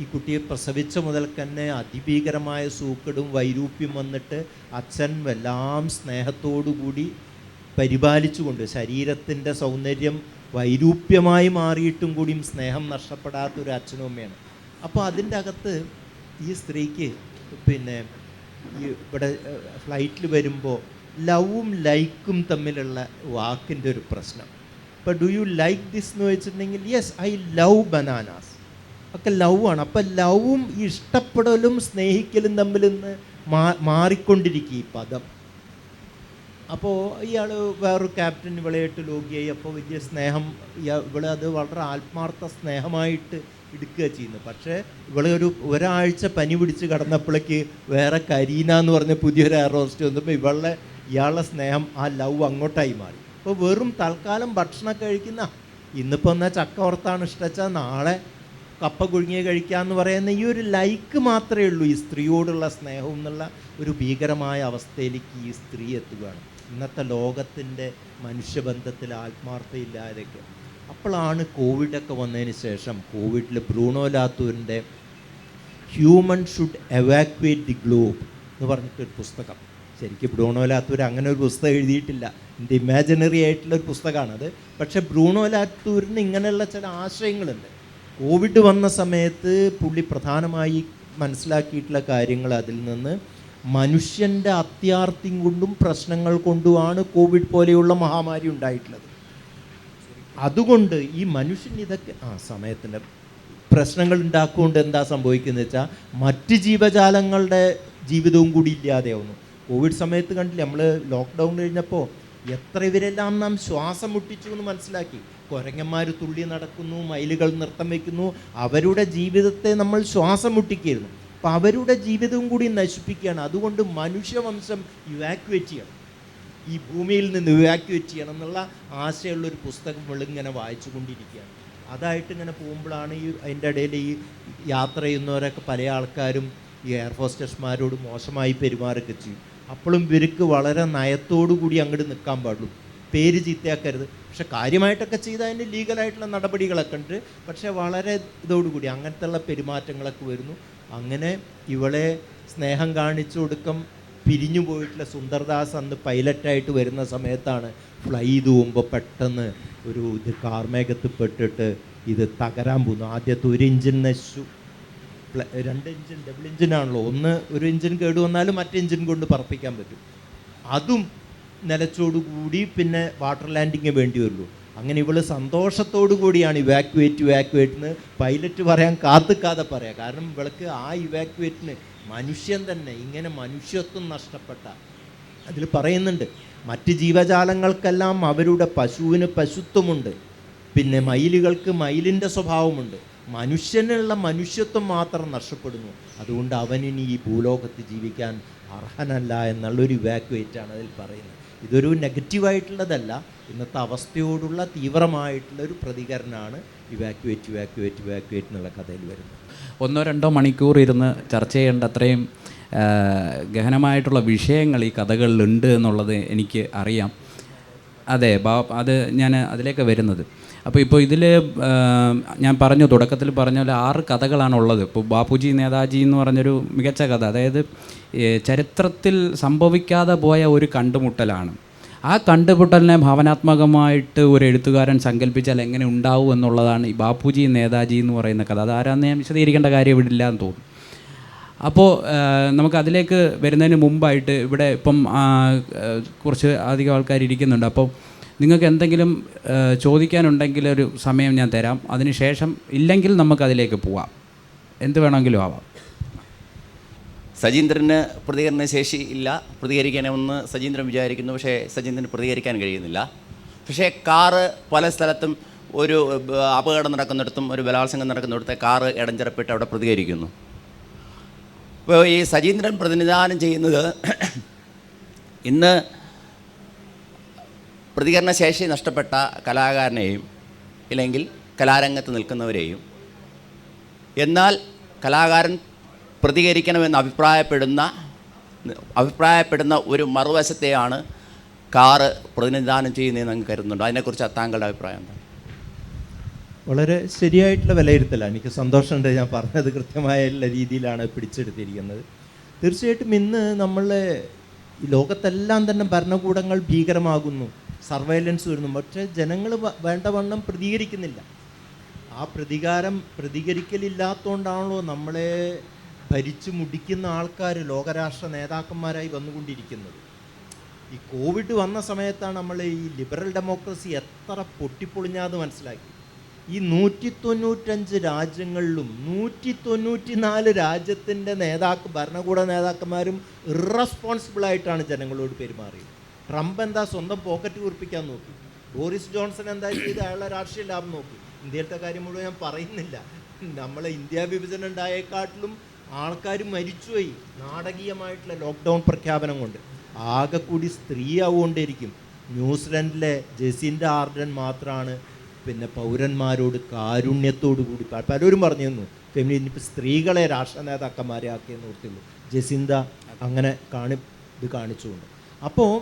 ഈ കുട്ടിയെ പ്രസവിച്ച മുതൽ തന്നെ അതിഭീകരമായ സൂക്കടും വൈരൂപ്യം വന്നിട്ട് അച്ഛൻ എല്ലാം സ്നേഹത്തോടു കൂടി പരിപാലിച്ചുകൊണ്ട് ശരീരത്തിന്റെ സൗന്ദര്യം വൈരൂപ്യമായി മാറിയിട്ടും കൂടിയും സ്നേഹം നഷ്ടപ്പെടാത്ത ഒരു അച്ഛനും അമ്മയാണ്. അപ്പോൾ അതിന്റെ അകത്ത് ഈ സ്ത്രീക്ക് പിന്നെ ഈ ഇവിടെ ഫ്ലൈറ്റിൽ വരുമ്പോൾ ലവും ലൈക്കും തമ്മിലുള്ള വാക്കിന്റെ ഒരു പ്രശ്നം. ഇപ്പോൾ ഡു യു ലൈക്ക് ദിസ് എന്ന് വെച്ചിട്ടുണ്ടെങ്കിൽ യെസ് ഐ ലവ് ബനാനാസ് ഒക്കെ ലവ് ആണ്. അപ്പം ലവും ഇഷ്ടപ്പെടലും സ്നേഹിക്കലും തമ്മിൽ നിന്ന് മാ മാറിക്കൊണ്ടിരിക്കും ഈ പദം. അപ്പോൾ ഇയാൾ വേറൊരു ക്യാപ്റ്റൻ ഇവളെയായിട്ട് ലോഗിയായി. അപ്പോൾ വലിയ സ്നേഹം ഇവളെ അത് വളരെ ആത്മാർത്ഥ സ്നേഹമായിട്ട് എടുക്കുക ചെയ്യുന്നത് പക്ഷേ ഇവളെ ഒരു ഒരാഴ്ച പനി പിടിച്ച് കടന്നപ്പോഴേക്ക് വേറെ കരീന എന്ന് പറഞ്ഞ പുതിയൊരു എയർ വന്നപ്പോൾ ഇവളുടെ ഇയാളുടെ സ്നേഹം ആ ലവ് അങ്ങോട്ടായി മാറി. അപ്പോൾ വെറും തൽക്കാലം ഭക്ഷണം കഴിക്കുന്ന ഇന്നിപ്പോൾ എന്നാൽ ചക്ക ഓർത്താണ് ഇഷ്ടച്ചാൽ നാളെ കപ്പ കുഴുങ്ങിയ കഴിക്കാന്ന് പറയുന്ന ഈ ഒരു ലൈക്ക് മാത്രമേ ഉള്ളൂ ഈ സ്ത്രീയോടുള്ള സ്നേഹം എന്നുള്ള ഒരു ഭീകരമായ അവസ്ഥയിലേക്ക് ഈ സ്ത്രീ എത്തുകയാണ്. ഇന്നത്തെ ലോകത്തിന്റെ മനുഷ്യബന്ധത്തിൽ ആത്മാർത്ഥയില്ലാതെയൊക്കെ. അപ്പോഴാണ് കോവിഡൊക്കെ വന്നതിന് ശേഷം കോവിഡിൽ Bruno ലാത്തൂരിന്റെ human should evacuate the globe എന്ന് പറഞ്ഞിട്ടൊരു പുസ്തകം. ശരിക്കും ബ്രൂണോ ലാത്തൂർ അങ്ങനെ ഒരു പുസ്തകം എഴുതിയിട്ടില്ല. എന്റെ ഇമാജിനറി ആയിട്ടുള്ള ഒരു പുസ്തകമാണത് പക്ഷേ ബ്രൂണോ ലാത്തൂരിന് ഇങ്ങനെയുള്ള ചില ആശയങ്ങളുണ്ട്. കോവിഡ് വന്ന സമയത്ത് പുള്ളി പ്രധാനമായി മനസ്സിലാക്കിയിട്ടുള്ള കാര്യങ്ങൾ അതിൽ നിന്ന് മനുഷ്യന്റെ അത്യാർത്ഥ്യം കൊണ്ടും പ്രശ്നങ്ങൾ കൊണ്ടുമാണ് കോവിഡ് പോലെയുള്ള മഹാമാരി ഉണ്ടായിട്ടുള്ളത്. അതുകൊണ്ട് ഈ മനുഷ്യൻ ഇതൊക്കെ ആ സമയത്തിന്റെ പ്രശ്നങ്ങൾ ഉണ്ടാക്കുകൊണ്ട് എന്താ സംഭവിക്കുന്നത് വെച്ചാൽ മറ്റ് ജീവജാലങ്ങളുടെ ജീവിതവും കൂടി ഇല്ലാതെയാവുന്നു. കോവിഡ് സമയത്ത് കണ്ടില്ല നമ്മൾ ലോക്ക്ഡൗൺ കഴിഞ്ഞപ്പോൾ എത്ര ഇവരെല്ലാം നാം ശ്വാസം മുട്ടിച്ചു എന്ന് മനസ്സിലാക്കി. കുരങ്ങന്മാർ തുള്ളി നടക്കുന്നു മയിലുകൾ നൃത്തം വയ്ക്കുന്നു അവരുടെ ജീവിതത്തെ നമ്മൾ ശ്വാസം മുട്ടിക്കായിരുന്നു അപ്പം അവരുടെ ജീവിതവും കൂടി നശിപ്പിക്കുകയാണ്. അതുകൊണ്ട് മനുഷ്യവംശം ഇവാക്യുവേറ്റ് ചെയ്യണം. ഈ ഭൂമിയിൽ നിന്ന് ഇവാക്യുവേറ്റ് ചെയ്യണം എന്നുള്ള ആശയമുള്ള ഒരു പുസ്തകം ഇങ്ങനെ വായിച്ചു കൊണ്ടിരിക്കുകയാണ് അതായിട്ട് ഇങ്ങനെ പോകുമ്പോഴാണ് ഈ അതിന്റെ ഇടയിൽ ഈ യാത്ര ചെയ്യുന്നവരൊക്കെ പല ആൾക്കാരും ഈ എയർ ഹോസ്റ്റസ്മാരോട് മോശമായി പെരുമാറൊക്കെ ചെയ്യും. അപ്പോഴും ഇവർക്ക് വളരെ നയത്തോടു കൂടി അങ്ങോട്ട് നിൽക്കാൻ പാടുള്ളൂ. പേര് ചീത്തയാക്കരുത്. പക്ഷെ കാര്യമായിട്ടൊക്കെ ചെയ്ത് അതിന്റെ ലീഗലായിട്ടുള്ള നടപടികളൊക്കെ ഉണ്ട്. പക്ഷെ വളരെ ഇതോടുകൂടി അങ്ങനത്തെ ഉള്ള പെരുമാറ്റങ്ങളൊക്കെ വരുന്നു. അങ്ങനെ ഇവളെ സ്നേഹം കാണിച്ചു കൊടുക്കം പിരിഞ്ഞു പോയിട്ടുള്ള സുന്ദർദാസ് അന്ന് പൈലറ്റായിട്ട് വരുന്ന സമയത്താണ് ഫ്ലൈ ചെയ്ത് പോകുമ്പോൾ പെട്ടെന്ന് ഒരു ഇത് കാർമേഘത്ത് പെട്ടിട്ട് ഇത് തകരാൻ പോകുന്നു. ആദ്യത്തെ ഒരു ഇഞ്ചിൻ നശിച്ചു രണ്ട് എഞ്ചിൻ ഡബിൾ എഞ്ചിനാണല്ലോ ഒന്ന് ഒരു എഞ്ചിൻ കേട് വന്നാലും മറ്റേ എഞ്ചിൻ കൊണ്ട് പറപ്പിക്കാൻ പറ്റും. അതും നിലച്ചോടുകൂടി പിന്നെ വാട്ടർ ലാൻഡിങ് വേണ്ടി വരുള്ളൂ. അങ്ങനെ ഇവൾ സന്തോഷത്തോടു കൂടിയാണ് ഇവാക്യുവേറ്റ് ഇവാക്യുവേറ്റ് എന്ന് പൈലറ്റ് പറയാൻ കാത്തുക്കാതെ പറയാം. കാരണം ഇവൾക്ക് ആ ഇവാക്യുവേറ്റിന് മനുഷ്യൻ തന്നെ ഇങ്ങനെ മനുഷ്യത്വം നഷ്ടപ്പെട്ട. അതിൽ പറയുന്നുണ്ട് മറ്റ് ജീവജാലങ്ങൾക്കെല്ലാം അവരുടെ പശുവിന് പശുത്വമുണ്ട്. പിന്നെ മയിലുകൾക്ക് മയിലിന്റെ സ്വഭാവമുണ്ട്. മനുഷ്യനുള്ള മനുഷ്യത്വം മാത്രം നഷ്ടപ്പെടുന്നു. അതുകൊണ്ട് അവനിനി ഈ ഭൂലോകത്ത് ജീവിക്കാൻ അർഹനല്ല എന്നുള്ളൊരു ഇവാക്യുവേറ്റാണ് അതിൽ പറയുന്നത്. ഇതൊരു നെഗറ്റീവായിട്ടുള്ളതല്ല ഇന്നത്തെ അവസ്ഥയോടുള്ള തീവ്രമായിട്ടുള്ള ഒരു പ്രതികരണമാണ് ഇവാക്യുവേറ്റ് ഇവാക്യുവേറ്റ് ഇവാക്യുവേറ്റ് എന്നുള്ള കഥയിൽ വരുന്നത്. ഒന്നോ രണ്ടോ മണിക്കൂർ ഇരുന്ന് ചർച്ച ചെയ്യേണ്ട അത്രയും ഗഹനമായിട്ടുള്ള വിഷയങ്ങൾ ഈ കഥകളിലുണ്ട് എന്നുള്ളത് എനിക്ക് അറിയാം. അതെ ബാ അത് ഞാൻ അതിലേക്ക് വരുന്നത്. അപ്പോൾ ഇപ്പോൾ ഇതിൽ ഞാൻ പറഞ്ഞു തുടക്കത്തിൽ പറഞ്ഞ പോലെ ആറ് കഥകളാണ് ഉള്ളത് ഇപ്പോൾ ബാപ്പുജി നേതാജി എന്ന് പറഞ്ഞൊരു മികച്ച കഥ. അതായത് ചരിത്രത്തിൽ സംഭവിക്കാതെ പോയ ഒരു കണ്ടുമുട്ടലാണ്. ആ കണ്ടുമുട്ടലിനെ ഭാവനാത്മകമായിട്ട് ഒരു എഴുത്തുകാരൻ സങ്കല്പിച്ചാൽ എങ്ങനെ ഉണ്ടാവും എന്നുള്ളതാണ് ഈ ബാപ്പുജി നേതാജി എന്ന് പറയുന്ന കഥ. അതാരാന്ന് ഞാൻ വിശദീകരിക്കേണ്ട കാര്യം ഇവിടെ ഇല്ല എന്ന് തോന്നുന്നു അപ്പോൾ നമുക്ക് അതിലേക്ക് വരുന്നതിന് മുമ്പായിട്ട് ഇവിടെ ഇപ്പം കുറച്ച് അധികം ആൾക്കാർ ഇരിക്കുന്നുണ്ട് അപ്പോൾ നിങ്ങൾക്ക് എന്തെങ്കിലും ചോദിക്കാനുണ്ടെങ്കിൽ ഒരു സമയം ഞാൻ തരാം. അതിനുശേഷം ഇല്ലെങ്കിൽ നമുക്കതിലേക്ക് പോവാം. എന്ത് വേണമെങ്കിലും ആവാം. സജീന്ദ്രന് പ്രതികരണ ശേഷി ഇല്ല. പ്രതികരിക്കണമെന്ന് സജീന്ദ്രൻ വിചാരിക്കുന്നു. പക്ഷേ സജീന്ദ്രന് പ്രതികരിക്കാൻ കഴിയുന്നില്ല. പക്ഷേ കാറ് പല സ്ഥലത്തും ഒരു അപകടം നടക്കുന്നിടത്തും ഒരു ബലാത്സംഗം നടക്കുന്നിടത്തെ കാറ് ഇടഞ്ചിറപ്പിട്ട് അവിടെ പ്രതികരിക്കുന്നു. ഇപ്പോൾ ഈ സജീന്ദ്രൻ പ്രതിനിധാനം ചെയ്യുന്നത് ഇന്ന് പ്രതികരണശേഷി നഷ്ടപ്പെട്ട കലാകാരനെയും ഇല്ലെങ്കിൽ കലാരംഗത്ത് നിൽക്കുന്നവരെയും എന്നാൽ കലാകാരൻ പ്രതികരിക്കണമെന്ന് അഭിപ്രായപ്പെടുന്ന അഭിപ്രായപ്പെടുന്ന ഒരു മറുവശത്തെയാണ് കാറ് പ്രതിനിധാനം ചെയ്യുന്നതെന്ന് അങ്ങ് കരുതുന്നുണ്ട്. അതിനെക്കുറിച്ച് താങ്കളുടെ അഭിപ്രായം എന്താണ്? വളരെ ശരിയായിട്ടുള്ള വിലയിരുത്തലാണ്. എനിക്ക് സന്തോഷമുണ്ട് ഞാൻ പറഞ്ഞത് കൃത്യമായുള്ള രീതിയിലാണ് പിടിച്ചെടുത്തിരിക്കുന്നത്. തീർച്ചയായിട്ടും ഇന്ന് നമ്മൾ ലോകത്തെല്ലാം തന്നെ ഭരണകൂടങ്ങൾ ഭീകരമാകുന്നു. സർവൈലൻസ് വരുന്നു. പക്ഷേ ജനങ്ങൾ വേണ്ടവണ്ണം പ്രതികരിക്കുന്നില്ല. ആ പ്രതികാരം പ്രതികരിക്കലില്ലാത്തതുകൊണ്ടാണല്ലോ നമ്മളെ ഭരിച്ചു മുടിക്കുന്ന ആൾക്കാർ ലോകരാഷ്ട്ര നേതാക്കന്മാരായി വന്നുകൊണ്ടിരിക്കുന്നത്. ഈ കോവിഡ് വന്ന സമയത്താണ് നമ്മൾ ഈ ലിബറൽ ഡെമോക്രസി എത്ര പൊട്ടിപ്പൊളിഞ്ഞാന്ന് മനസ്സിലാക്കി. ഈ നൂറ്റി തൊണ്ണൂറ്റഞ്ച് രാജ്യങ്ങളിലും നൂറ്റി തൊണ്ണൂറ്റി നാല് രാജ്യത്തിന്റെ നേതാക്ക ഭരണകൂട നേതാക്കന്മാരും ഇറസ്പോൺസിബിളായിട്ടാണ് ജനങ്ങളോട് പെരുമാറിയത്. ട്രംപ് എന്താ സ്വന്തം പോക്കറ്റ് കുറിപ്പിക്കാൻ നോക്കി? ബോറിസ് ജോൺസൺ എന്താ ചെയ്ത്? അയാളുടെ രാഷ്ട്രീയ ലാഭം നോക്കി. ഇന്ത്യയിലത്തെ കാര്യം മുഴുവൻ ഞാൻ പറയുന്നില്ല. നമ്മളെ ഇന്ത്യ വിഭജനം ഉണ്ടായേക്കാട്ടിലും ആൾക്കാർ മരിച്ചുപോയി. നാടകീയമായിട്ടുള്ള ലോക്ക്ഡൗൺ പ്രഖ്യാപനം കൊണ്ട്. ആകെ കൂടി സ്ത്രീ ആവുകൊണ്ടിരിക്കും ന്യൂസിലൻഡിലെ ജെസിന്റെ ആർഡൻ മാത്രമാണ് പിന്നെ പൗരന്മാരോട് കാരുണ്യത്തോടു കൂടി പലരും പറഞ്ഞു തന്നു ഫെമിലി ഇനിയിപ്പോൾ സ്ത്രീകളെ രാഷ്ട്ര നേതാക്കന്മാരെ ആക്കിയെന്ന് ഓർത്തുള്ളൂ ജെസിന്ത അങ്ങനെ കാണി ഇത് കാണിച്ചുകൊണ്ട്. അപ്പോൾ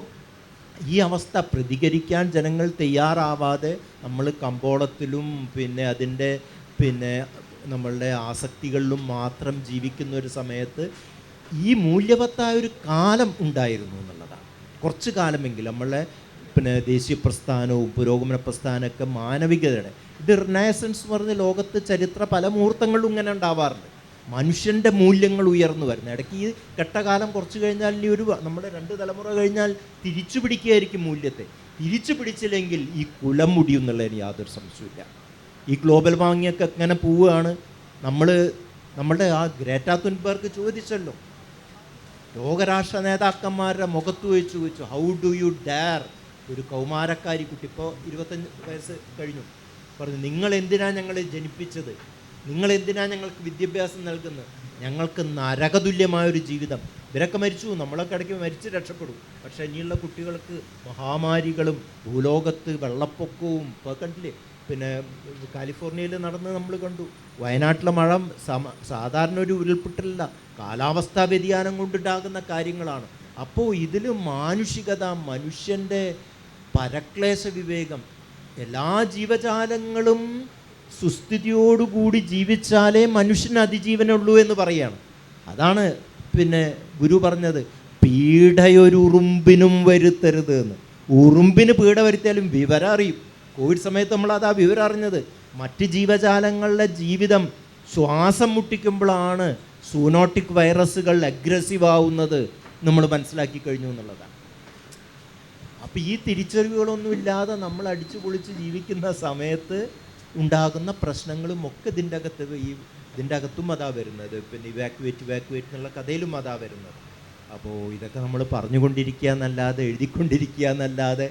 ഈ അവസ്ഥ പ്രതികരിക്കാൻ ജനങ്ങൾ തയ്യാറാവാതെ നമ്മൾ കമ്പോളത്തിലും പിന്നെ അതിന്റെ പിന്നെ നമ്മളുടെ ആസക്തികളിലും മാത്രം ജീവിക്കുന്ന ഒരു സമയത്ത് ഈ മൂല്യവത്തായ ഒരു കാലം ഉണ്ടായിരുന്നു എന്നുള്ളതാണ്. കുറച്ച് കാലമെങ്കിലും നമ്മളെ പിന്നെ ദേശീയ പ്രസ്ഥാനവും പുരോഗമന പ്രസ്ഥാനമൊക്കെ മാനവികതയുടെ. ഇത് റിനയസൻസ് എന്ന് പറഞ്ഞ ലോകത്ത് ചരിത്ര പല മുഹൂർത്തങ്ങളിലും ഇങ്ങനെ ഉണ്ടാവാറുണ്ട്. മനുഷ്യന്റെ മൂല്യങ്ങൾ ഉയർന്നു വരുന്നത് ഇടയ്ക്ക് ഈ കെട്ടകാലം കുറച്ച് കഴിഞ്ഞാൽ ഈ ഒരു നമ്മുടെ രണ്ട് തലമുറ കഴിഞ്ഞാൽ തിരിച്ചു പിടിക്കുകയായിരിക്കും മൂല്യത്തെ. തിരിച്ചു പിടിച്ചില്ലെങ്കിൽ ഈ കുലം മുടിയും എന്നുള്ളതിന് യാതൊരു സംശയമില്ല ഈ ഗ്ലോബൽ വാങ്ങിയൊക്കെ ഇങ്ങനെ പോവുകയാണ്. നമ്മൾ നമ്മളുടെ ആ ഗ്രേറ്റാ തുൻബർഗ് ചോദിച്ചല്ലോ. ലോകരാഷ്ട്ര നേതാക്കന്മാരുടെ മുഖത്ത് വെച്ച് ചോദിച്ചു ഹൗ ഡു യു ഡയർ ഒരു കൗമാരക്കാരി കുട്ടി ഇപ്പോൾ ഇരുപത്തഞ്ച് വയസ്സ് കഴിഞ്ഞു. പറഞ്ഞു നിങ്ങൾ എന്തിനാണ് ഞങ്ങളെ ജനിപ്പിച്ചത്? നിങ്ങൾ എന്തിനാണ് ഞങ്ങൾക്ക് വിദ്യാഭ്യാസം നൽകുന്നത്? ഞങ്ങൾക്ക് നരകതുല്യമായ ഒരു ജീവിതം. ഇവരൊക്കെ മരിച്ചു നമ്മളൊക്കെ ഇടയ്ക്ക് മരിച്ച് രക്ഷപ്പെടും. പക്ഷേ ഇനിയുള്ള കുട്ടികൾക്ക് മഹാമാരികളും ഭൂലോകത്ത് വെള്ളപ്പൊക്കവും ഇപ്പോൾ കണ്ടില്ലേ? പിന്നെ കാലിഫോർണിയയിൽ നടന്ന് നമ്മൾ കണ്ടു. വയനാട്ടിലെ മഴ സമ സാധാരണ ഒരു ഉരുൾപൊട്ടലല്ല കാലാവസ്ഥാ വ്യതിയാനം കൊണ്ടുണ്ടാകുന്ന കാര്യങ്ങളാണ്. അപ്പോൾ ഇതിൽ മാനുഷികത മനുഷ്യന്റെ പരക്ലേശ വിവേകം എല്ലാ ജീവജാലങ്ങളും സുസ്ഥിതിയോടുകൂടി ജീവിച്ചാലേ മനുഷ്യന് അതിജീവനുള്ളൂ എന്ന് പറയാണ്. അതാണ് പിന്നെ ഗുരു പറഞ്ഞത്. പീഡയൊരു ഉറുമ്പിനും വരുത്തരുത് എന്ന് ഉറുമ്പിന് പീഡ വരുത്തിയാലും വിവരം അറിയും. കോവിഡ് സമയത്ത് നമ്മൾ അതാ വിവരം അറിഞ്ഞത്. മറ്റ് ജീവജാലങ്ങളുടെ ജീവിതം ശ്വാസം മുട്ടിക്കുമ്പോഴാണ് സൂനോട്ടിക് വൈറസുകൾ അഗ്രസീവ് ആവുന്നത് നമ്മൾ മനസ്സിലാക്കി കഴിഞ്ഞു എന്നുള്ളതാണ്. അപ്പോൾ ഈ തിരിച്ചറിവുകളൊന്നുമില്ലാതെ നമ്മൾ അടിച്ചു പൊളിച്ച് ജീവിക്കുന്ന സമയത്ത് ഉണ്ടാകുന്ന പ്രശ്നങ്ങളും ഒക്കെ ഇതിന്റെ അകത്ത് ഈ ഇതിന്റെ അകത്തും അതാ വരുന്നത്. പിന്നെ ഇവാക്യുവേറ്റ് ഇവാക്യുവേറ്റ് എന്നുള്ള കഥയിലും അതാ വരുന്നത്. അപ്പോൾ ഇതൊക്കെ നമ്മൾ പറഞ്ഞുകൊണ്ടിരിക്കുക എന്നല്ലാതെ എഴുതിക്കൊണ്ടിരിക്കുക എന്നല്ലാതെ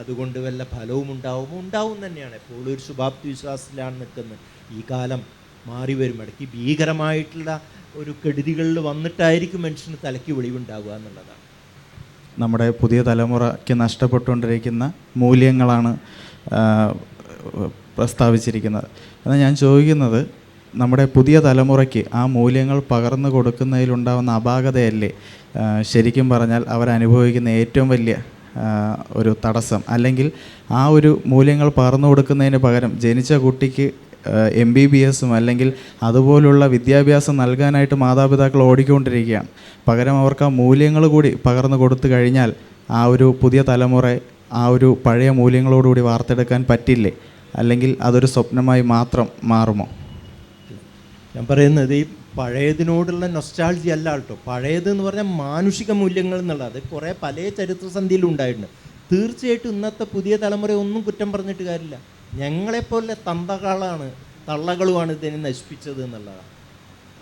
അതുകൊണ്ട് വല്ല ഫലവും ഉണ്ടാവും ഉണ്ടാവും തന്നെയാണ്. എപ്പോഴും ഒരു ശുഭാപ്തി വിശ്വാസത്തിലാണ് നിൽക്കുന്നത്. ഈ കാലം മാറി വരും ഇടയ്ക്ക് ഭീകരമായിട്ടുള്ള ഒരു കെടുതികളിൽ വന്നിട്ടായിരിക്കും മനുഷ്യന് തലയ്ക്ക് വെളിവുണ്ടാവുക എന്നുള്ളതാണ്. നമ്മുടെ പുതിയ തലമുറയ്ക്ക് നഷ്ടപ്പെട്ടുകൊണ്ടിരിക്കുന്ന മൂല്യങ്ങളാണ് പ്രസ്താവിച്ചിരിക്കുന്നത്. എന്നാൽ ഞാൻ ചോദിക്കുന്നത് നമ്മുടെ പുതിയ തലമുറയ്ക്ക് ആ മൂല്യങ്ങൾ പകർന്നു കൊടുക്കുന്നതിലുണ്ടാകുന്ന അപാകതയല്ലേ? ശരിക്കും പറഞ്ഞാൽ അവരനുഭവിക്കുന്ന ഏറ്റവും വലിയ ഒരു തടസ്സം. അല്ലെങ്കിൽ ആ ഒരു മൂല്യങ്ങൾ പകർന്നു കൊടുക്കുന്നതിന് പകരം ജനിച്ച കുട്ടിക്ക് എം ബി ബി എസും അല്ലെങ്കിൽ അതുപോലുള്ള വിദ്യാഭ്യാസം നൽകാനായിട്ട് മാതാപിതാക്കൾ ഓടിക്കൊണ്ടിരിക്കുകയാണ്. പകരം അവർക്ക് ആ മൂല്യങ്ങൾ കൂടി പകർന്നു കൊടുത്തു കഴിഞ്ഞാൽ ആ ഒരു പുതിയ തലമുറ ആ ഒരു പഴയ മൂല്യങ്ങളോടുകൂടി വാർത്തെടുക്കാൻ പറ്റില്ലേ? അല്ലെങ്കിൽ അതൊരു സ്വപ്നമായി മാത്രം മാറുമോ? ഞാൻ പറയുന്നത് ഈ പഴയതിനോടുള്ള നൊസ്റ്റാൾജി അല്ല കേട്ടോ. പഴയത് എന്ന് പറഞ്ഞാൽ മാനുഷിക മൂല്യങ്ങൾ എന്നുള്ളത് കുറേ പല ചരിത്രസന്ധിയിലും ഉണ്ടായിട്ടുണ്ട്. തീർച്ചയായിട്ടും ഇന്നത്തെ പുതിയ തലമുറ ഒന്നും കുറ്റം പറഞ്ഞിട്ട് കാര്യമില്ല. ഞങ്ങളെപ്പോലെ തന്തകളാണ് തള്ളകളുമാണ് ഇതിനെ നശിപ്പിച്ചത് എന്നുള്ളതാണ്.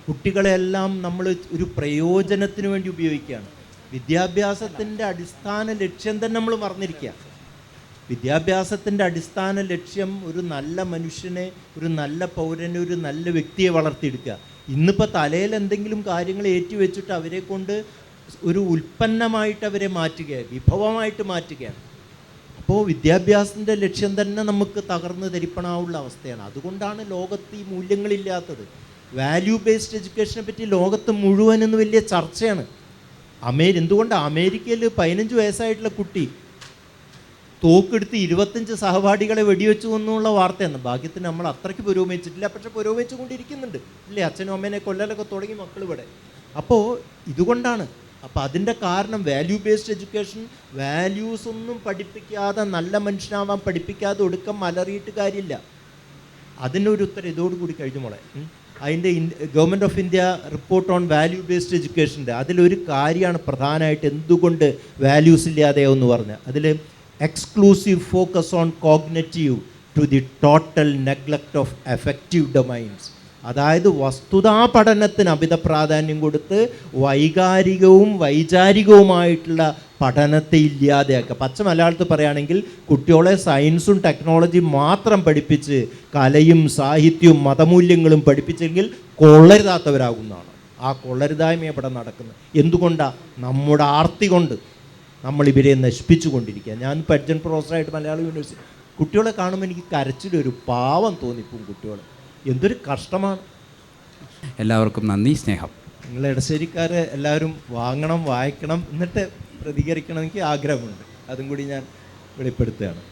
കുട്ടികളെല്ലാം നമ്മൾ ഒരു പ്രയോജനത്തിന് വേണ്ടി ഉപയോഗിക്കുകയാണ്. വിദ്യാഭ്യാസത്തിന്റെ അടിസ്ഥാന ലക്ഷ്യം തന്നെ നമ്മൾ മറന്നിരിക്കുക വിദ്യാഭ്യാസത്തിന്റെ അടിസ്ഥാന ലക്ഷ്യം ഒരു നല്ല മനുഷ്യനെ ഒരു നല്ല പൗരനെ ഒരു നല്ല വ്യക്തിയെ വളർത്തിയെടുക്കുക. ഇന്നിപ്പോൾ തലയിൽ എന്തെങ്കിലും കാര്യങ്ങൾ ഏറ്റുവെച്ചിട്ട് അവരെ കൊണ്ട് ഒരു ഉൽപ്പന്നമായിട്ട് അവരെ മാറ്റുകയാണ് വിഭവമായിട്ട് മാറ്റുകയാണ്. അപ്പോൾ വിദ്യാഭ്യാസത്തിന്റെ ലക്ഷ്യം തന്നെ നമുക്ക് തകർന്നു ധരിപ്പണാവുള്ള അവസ്ഥയാണ്. അതുകൊണ്ടാണ് ലോകത്ത് ഈ മൂല്യങ്ങളില്ലാത്തത്. വാല്യൂ ബേസ്ഡ് എഡ്യൂക്കേഷനെ പറ്റി ലോകത്ത് മുഴുവൻ എന്ന് വലിയ ചർച്ചയാണ്. അമേരി എന്തുകൊണ്ടാണ് അമേരിക്കയിൽ പതിനഞ്ച് വയസ്സായിട്ടുള്ള കുട്ടി തോക്കെടുത്ത് ഇരുപത്തഞ്ച് സഹപാഠികളെ വെടിവെച്ചു എന്നുള്ള വാർത്തയാണ്. ഭാഗ്യത്തിന് നമ്മൾ അത്രയ്ക്ക് പുരോഗമിച്ചിട്ടില്ല. പക്ഷെ പുരോഗമിച്ചുകൊണ്ടിരിക്കുന്നുണ്ട്. ഇല്ലേ? അച്ഛനും അമ്മേനെ കൊല്ലലൊക്കെ തുടങ്ങി മക്കൾ ഇവിടെ അപ്പോൾ ഇതുകൊണ്ടാണ്. അപ്പോൾ അതിന്റെ കാരണം വാല്യൂ ബേസ്ഡ് എഡ്യൂക്കേഷൻ വാല്യൂസ് ഒന്നും പഠിപ്പിക്കാതെ നല്ല മനുഷ്യനാവാൻ പഠിപ്പിക്കാതെ ഒടുക്കം മലറിയിട്ട് കാര്യമില്ല. അതിനൊരു ഉത്തരം ഇതോടുകൂടി കഴിഞ്ഞു മോളെ. അതിന്റെ government of India report on value based എഡ്യൂക്കേഷന്റെ അതിലൊരു കാര്യമാണ് പ്രധാനമായിട്ട് എന്തുകൊണ്ട് വാല്യൂസ് ഇല്ലാതെയെന്ന് പറഞ്ഞ്. അതിൽ exclusive focus on cognitive to the total neglect of affective domains അതായത് വസ്തുതാ പഠനത്തിന് അമിത പ്രാധാന്യം കൊടുത്ത് വൈകാരികവും വൈചാരികവുമായിട്ടുള്ള പഠനത്തെ ഇല്ലാതെയാക്കുക. പച്ച മലയാളത്തിൽ പറയുകയാണെങ്കിൽ കുട്ടികളെ സയൻസും ടെക്നോളജിയും മാത്രം പഠിപ്പിച്ച് കലയും സാഹിത്യവും മതമൂല്യങ്ങളും പഠിപ്പിച്ചെങ്കിൽ കൊള്ളരുതാത്തവരാകുന്നതാണ്. ആ കൊള്ളരുതായ്മ ഇവിടെ നടക്കുന്നത്. എന്തുകൊണ്ടാണ് നമ്മുടെ ആർത്തി കൊണ്ട്. നമ്മൾ ഇവരെ നശിപ്പിച്ചു കൊണ്ടിരിക്കുക ഞാൻ ഇപ്പോൾ അഡ്ജൻ പ്രൊഫസറായിട്ട് മലയാള യൂണിവേഴ്സിറ്റി കുട്ടികളെ കാണുമ്പോൾ എനിക്ക് കരച്ചിലൊരു പാവം തോന്നിപ്പോവും കുട്ടികൾ എന്തൊരു കഷ്ടമാണ്. എല്ലാവർക്കും നന്ദി സ്നേഹം. നിങ്ങൾ ഇടശ്ശേരിക്കാരെ എല്ലാവരും വാങ്ങണം വായിക്കണം എന്നിട്ട് പ്രതികരിക്കണമെങ്കിൽ എനിക്ക് ആഗ്രഹമുണ്ട്. അതും കൂടി ഞാൻ വെളിപ്പെടുത്തുകയാണ്.